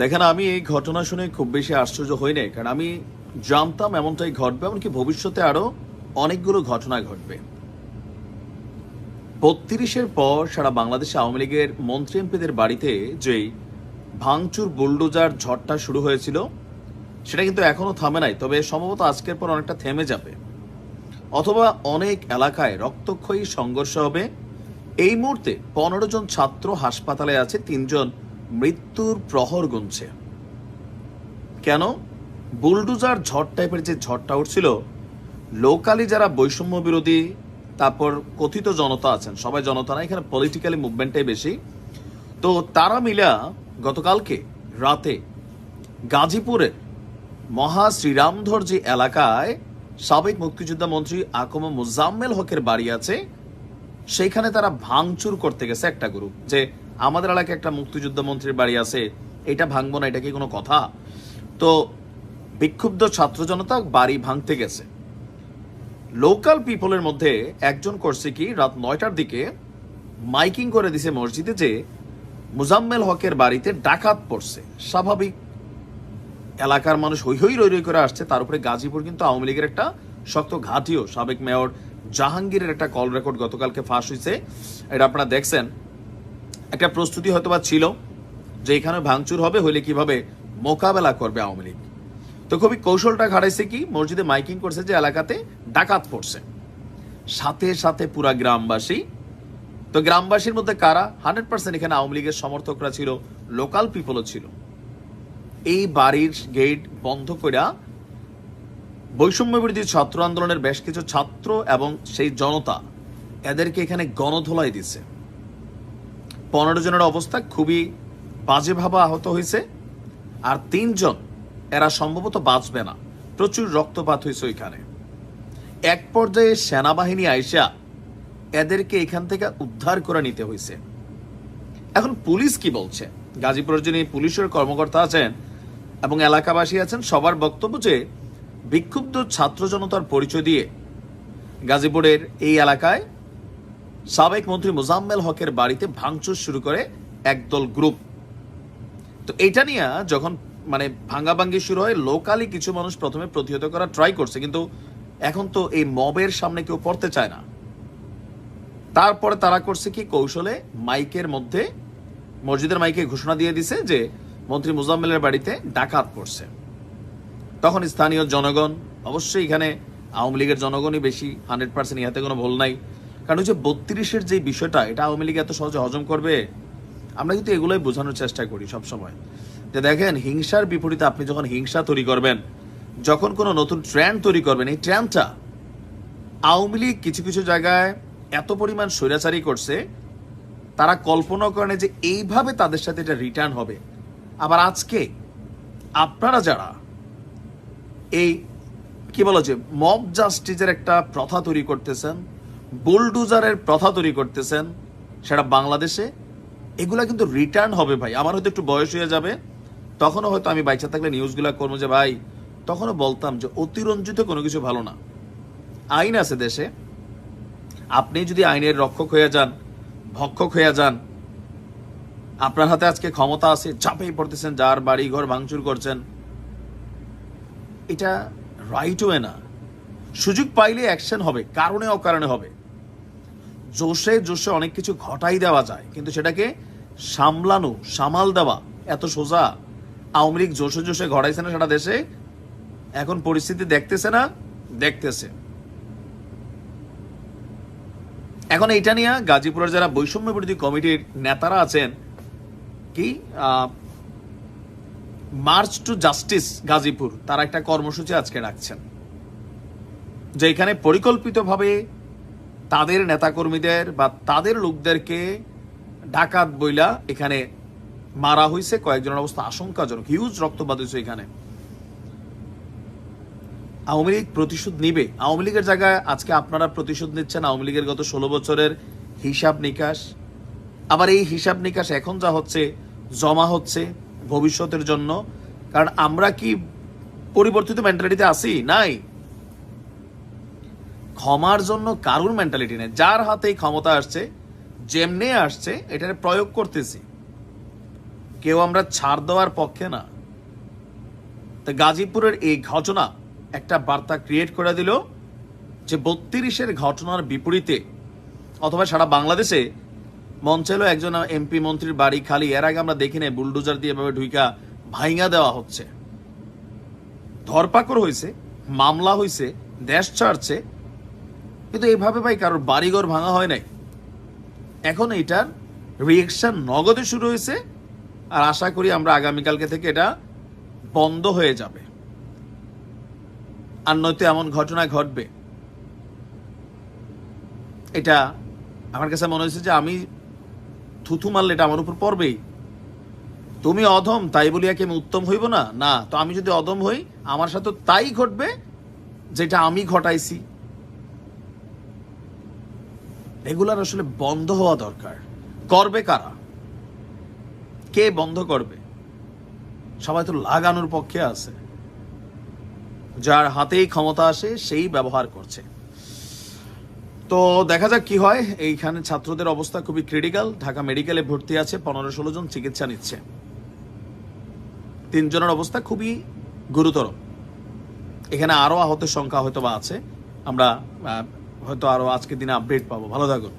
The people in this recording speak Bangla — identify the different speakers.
Speaker 1: দেখেন, আমি এই ঘটনা শুনে খুব বেশি আশ্চর্য হই নাই, কারণ আমি জানতাম এমনটাই ঘটবে, এমনকি ভবিষ্যতে আরও অনেকগুলো ঘটনা ঘটবে। বত্রিশের পর সারা বাংলাদেশে আওয়ামী লীগের মন্ত্রী এমপিদের বাড়িতে যেই ভাঙচুর বুলডোজার ঝড়টা শুরু হয়েছিল, সেটা কিন্তু এখনও থামে নাই, তবে সম্ভবত আজকের পর অনেকটা থেমে যাবে। অথবা অনেক এলাকায় রক্তক্ষয়ী সংঘর্ষ হবে। এই মুহূর্তে পনেরো জন ছাত্র হাসপাতালে আছে, তিনজন মৃত্যুর প্রহর গুনছে। কেন? বুলডুজার ঝড় টাইপের যে ঝড়টা উঠছিল লোকালি যারা বৈষম্য বিরোধী, তারপর কথিত জনতা আছেন, সবাই জনতা না, এখানে পলিটিক্যালি মুভমেন্টটাই বেশি। তো তারা মিলা গতকালকে রাতে গাজীপুরের মহা শ্রীরামধর যে এলাকায় সাবেক মুক্তিযোদ্ধা মন্ত্রী আকম মুজাম্মেল হকের বাড়ি আছে। সেইখানে তারা ভাঙচুর করতে গেছে একটা গ্রুপ যে আমাদের এলাকায় একটা মুক্তিযোদ্ধা মন্ত্রীর বাড়ি আছে। এটা ভাঙবো না, এটা কি কোনো কথা? তো বিক্ষুব্ধ ছাত্র জনতা বাড়ি ভাঙতে গেছে। লোকাল পিপলের মধ্যে একজন করছে কি, রাত নয়টার দিকে মাইকিং করে দিছে মসজিদে যে মুজাম্মেল হকের বাড়িতে ডাকাত পড়ছে। স্বাভাবিক এলাকার মানুষ হই হই রই রই করে আসছে। তার উপরে গাজীপুর কিন্তু আওয়ামী লীগের একটা শক্ত ঘাটিও। সাবেক মেয়র জাহাঙ্গীরের একটা কল রেকর্ড গতকালকে ফাঁস হয়েছে এটা আপনারা দেখছেন। একটা প্রস্তুতি হয়তো বা ছিল যে এখানে ভাঙচুর হবে, হইলে কীভাবে মোকাবেলা করবে আওয়ামী লীগ। তো খুবই কৌশলটা খাটাইছে কি, মসজিদে মাইকিং করছে যে এলাকাতে ডাকাত পড়ছে। সাথে সাথে পুরা গ্রামবাসী, তো গ্রামবাসীর মধ্যে কারা? হান্ড্রেড পার্সেন্ট এখানে আওয়ামী লীগের সমর্থকরা ছিল, লোকাল পিপলও ছিল। এই বাড়ির গেট বন্ধ কইরা বৈষম্য বিরোধী ছাত্র আন্দোলনের বেশ কিছু ছাত্র এবং সেই জনতা এদেরকে এখানে গণধোলাই দিছে। পনেরো জনের অবস্থা খুবই বাজেভাবে আহত হয়েছে। আর তিনজন এরা সম্ভবত বাঁচবে না। প্রচুর রক্তপাত হয়েছে ওইখানে। এক পর্যায়ে সেনাবাহিনী আইসা এদেরকে এখান থেকে উদ্ধার করে নিতে হয়েছে। এখন পুলিশ কি বলছে? গাজীপুরের যিনি পুলিশের কর্মকর্তা আছেন এবং এলাকাবাসী আছেন, সবার বক্তব্য যে বিক্ষুব্ধ ছাত্র জনতার পরিচয় দিয়ে গাজীপুরের এই এলাকায় সাবেক মন্ত্রী মোজাম্মেল হকের বাড়িতে ভাঙচুর শুরু করে একদল গ্রুপ। তো এটা নিয়ে যখন মানে ভাঙ্গাভাঙ্গি শুরু হয়, লোকালি কিছু মানুষ প্রথমে প্রতিহত করা ট্রাই করছে, কিন্তু এখন তো এই মবের সামনে কেউ পড়তে চায় না। তারপরে তারা করছে কি, কৌশলে মাইকের মধ্যে, মসজিদের মাইকে ঘোষণা দিয়ে দিছে যে মন্ত্রী মুজাম্মেলের বাড়িতে ডাকাত পড়ছে। তখন স্থানীয় জনগণ, অবশ্যই এখানে আওয়ামী লীগের জনগণই বেশি হান্ড্রেড পার্সেন্ট ইহাতে কোনো ভুল নাই। কারণ হচ্ছে বত্রিশের যে বিষয়টা, এটা আওয়ামী লীগ এত সহজে হজম করবে? আমরা কিন্তু এগুলোই বোঝানোর চেষ্টা করি সব সময় যে দেখেন, হিংসার বিপরীতে আপনি যখন হিংসা তৈরি করবেন, যখন কোনো নতুন ট্রেন্ড তৈরি করবেন, এই ট্রেন্ডটা আওয়ামী লীগ কিছু কিছু জায়গায় এত পরিমাণ স্বৈরাচারী করছে, তারা কল্পনা করেন যে এইভাবে তাদের সাথে এটা রিটার্ন হবে। আবার আজকে আপনারা যারা এই, কি বলা যে মব জাস্টিসের একটা প্রথা তৈরি করতেছেন বুলডুজারের প্রথা তৈরি করতেছেন সেটা বাংলাদেশে। এগুলা কিন্তু রিটার্ন হবে ভাই। আমার হয়তো একটু বয়স হয়ে যাবে। তখনও হয়তো আমি বাইচা থাকলে নিউজগুলা করব যে, ভাই, তখনও বলতাম যে, অতিরঞ্জিত কোনো কিছু ভালো না। আইন আছে দেশে। আপনি যদি আইনের রক্ষক হয়ে যান, ভক্ষক হয়ে যান, আপনার হাতে আজকে ক্ষমতা আছে, চাপেই পড়তেছেন, যার বাড়ি ঘর ভাঙচুর করছেন, এটা রাইট ওয়ে না। সুযোগ পাইলে অ্যাকশন হবে, কারণে অকারণে হবে। জোশে জোশে অনেক কিছু ঘটাই দেওয়া যায়, কিন্তু সেটাকে সামলানো, সামাল দেওয়া এত সোজা। আওয়ামী লীগ জোশে জোশে ঘটাইছে না সারা দেশে, এখন পরিস্থিতি দেখতেছে না, দেখতেছে। এখন এইটা নিয়ে গাজীপুরের যারা বৈষম্য বিরোধী কমিটির নেতারা আছেন, কি মার্চ টু জাস্টিস গাজীপুর, তারা একটা কর্মসূচি আজকে রাখছেন যে এখানে পরিকল্পিতভাবে তাদের নেতাকর্মীদের বা তাদের লোকদেরকে ডাকাত বইলা এখানে মারা হয়েছে কয়েকজনের অবস্থা আশঙ্কাজনক, হিউজ রক্তপাত হয়েছে এখানে। আওয়ামী লীগ প্রতিশোধ নিবে। আওয়ামী লীগের জায়গায় আজকে আপনারা প্রতিশোধ নিচ্ছেন, আওয়ামী লীগের গত ষোলো বছরের হিসাব নিকাশ। আবার এই হিসাব নিকাশ এখন যা হচ্ছে, জমা হচ্ছে ভবিষ্যতের জন্য। কারণ আমরা কি পরিবর্তিত মেন্টালিটিতে আসি নাই। ক্ষমার জন্য কারুর মেন্টালিটি নেই। যার হাতে ক্ষমতা আসছে, যেমনে আসছে, এটার প্রয়োগ করতেছি। কেউ আমরা ছাড় দেওয়ার পক্ষে না। তো গাজীপুরের এই ঘটনা একটা বার্তা ক্রিয়েট করে দিল যে বত্রিশের ঘটনার বিপরীতে, অথবা সারা বাংলাদেশে মঞ্চেলো একজন এমপি মন্ত্রীর বাড়ি খালি। এর আগে আমরা দেখি নাই বুলডোজার দিয়ে এভাবে ঢুইকা ভাইঙ্গা দেওয়া হচ্ছে। ধরপাকড় হয়েছে মামলা হয়েছে দেশ ছাড়ছে কিন্তু এইভাবে ভাই কারোর বাড়িঘর ভাঙা হয় নাই। এখন এটার রিয়েকশন নগদে শুরু হয়েছে আর আশা করি আমরা আগামীকালকে থেকে এটা বন্ধ হয়ে যাবে। আর নয়তো এমন ঘটনা ঘটবে। এটা আমার কাছে মনে হয়েছে যে আমি থুথু মারলে এটা আমার উপর পড়বেই। তুমি অধম, তাই বলিয়া কি আমি উত্তম হইব না? না, তো আমি যদি অধম হই, আমার সাথে তাই ঘটবে যেটা আমি ঘটাইছি। রেগুলার আসলে বন্ধ হওয়া দরকার। করবে কারা? কে বন্ধ করবে? সবাই তো লাগানোর পক্ষে আছে। যার হাতেই ক্ষমতা আসে, সেই ব্যবহার করছে। তো দেখা যাক কি হয়। এইখানে ছাত্রদের অবস্থা খুবই ক্রিটিক্যাল ঢাকা মেডিকেলে ভর্তি আছে পনেরো ষোলো জন চিকিৎসা নিচ্ছে। তিনজনের অবস্থা খুবই গুরুতর। এখানে আরও আহতের সংখ্যা হয়তো বা আছে। আমরা হয়তো আরও আজকের দিনে আপডেট পাবো। ভালো থাকুন।